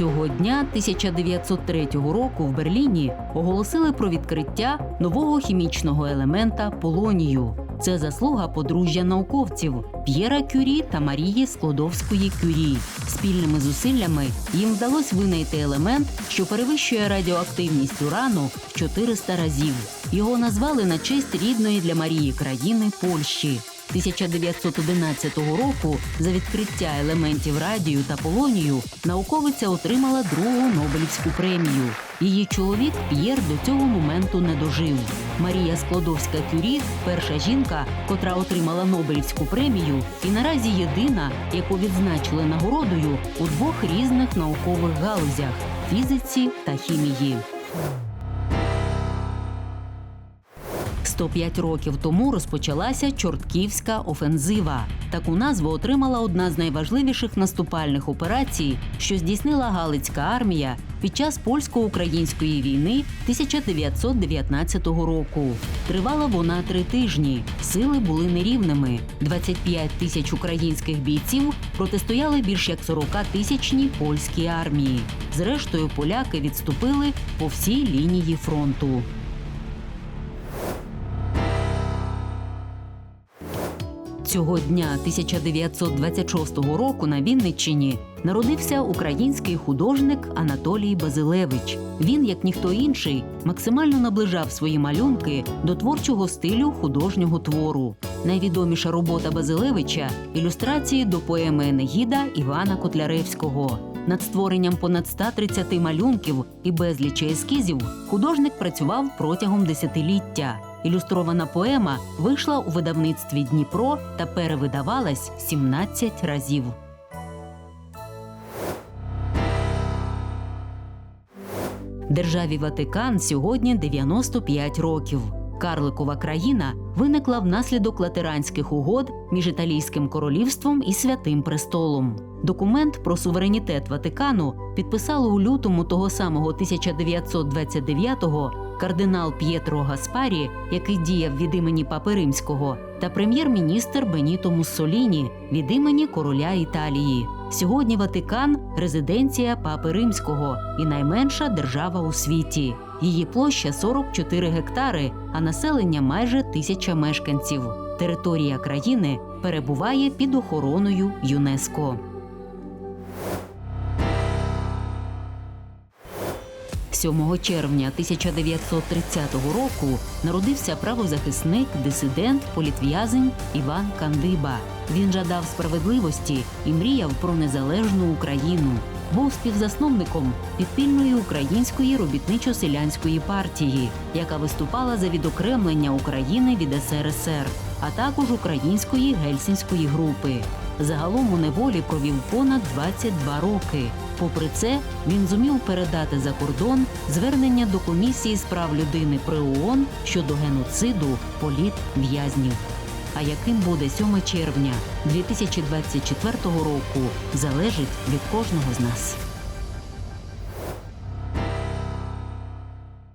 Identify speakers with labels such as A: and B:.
A: Цього дня 1903 року в Берліні оголосили про відкриття нового хімічного елемента полонію. Це заслуга подружжя науковців П'єра Кюрі та Марії Склодовської Кюрі. Спільними зусиллями їм вдалося винайти елемент, що перевищує радіоактивність урану в 400 разів. Його назвали на честь рідної для Марії країни Польщі. 1911 року за відкриття елементів радію та полонію науковиця отримала другу Нобелівську премію. Її чоловік П'єр до цього моменту не дожив. Марія Складовська Кюрі перша жінка, котра отримала Нобелівську премію, і наразі єдина, яку відзначили нагородою у двох різних наукових галузях фізиці та хімії. 105 років тому розпочалася Чортківська офензива. Таку назву отримала одна з найважливіших наступальних операцій, що здійснила Галицька армія під час польсько-української війни 1919 року. Тривала вона три тижні. Сили були нерівними. 25 тисяч українських бійців протистояли більш як 40 тисячній польській армії. Зрештою, поляки відступили по всій лінії фронту. Цього дня 1926 року на Вінниччині народився український художник Анатолій Базилевич. Він, як ніхто інший, максимально наближав свої малюнки до творчого стилю художнього твору. Найвідоміша робота Базилевича ілюстрації до поеми Енегіда Івана Котляревського. Над створенням понад 130 малюнків і безлічі ескізів художник працював протягом десятиліття. Ілюстрована поема вийшла у видавництві Дніпро та перевидавалась 17 разів. Державі Ватикан сьогодні 95 років. Карликова країна виникла внаслідок латеранських угод між Італійським королівством і Святим Престолом. Документ про суверенітет Ватикану підписали у лютому того самого 1929-го кардинал П'єтро Гаспарі, який діяв від імені Папи Римського, та прем'єр-міністр Беніто Муссоліні від імені короля Італії. Сьогодні Ватикан резиденція Папи Римського і найменша держава у світі. Її площа 44 гектари, а населення майже тисяча мешканців. Територія країни перебуває під охороною ЮНЕСКО. Сьомого червня 1930 року народився правозахисник, дисидент, політв'язень Іван Кандиба. Він жадав справедливості і мріяв про незалежну Україну. Був співзасновником підпільної української робітничо-селянської партії, яка виступала за відокремлення України від СРСР, а також української гельсінської групи. Загалом у неволі провів понад 22 роки. Попри це, він зумів передати за кордон звернення до комісії з прав людини при ООН щодо геноциду політв'язнів. А яким буде 7 червня 2024 року, залежить від кожного з нас.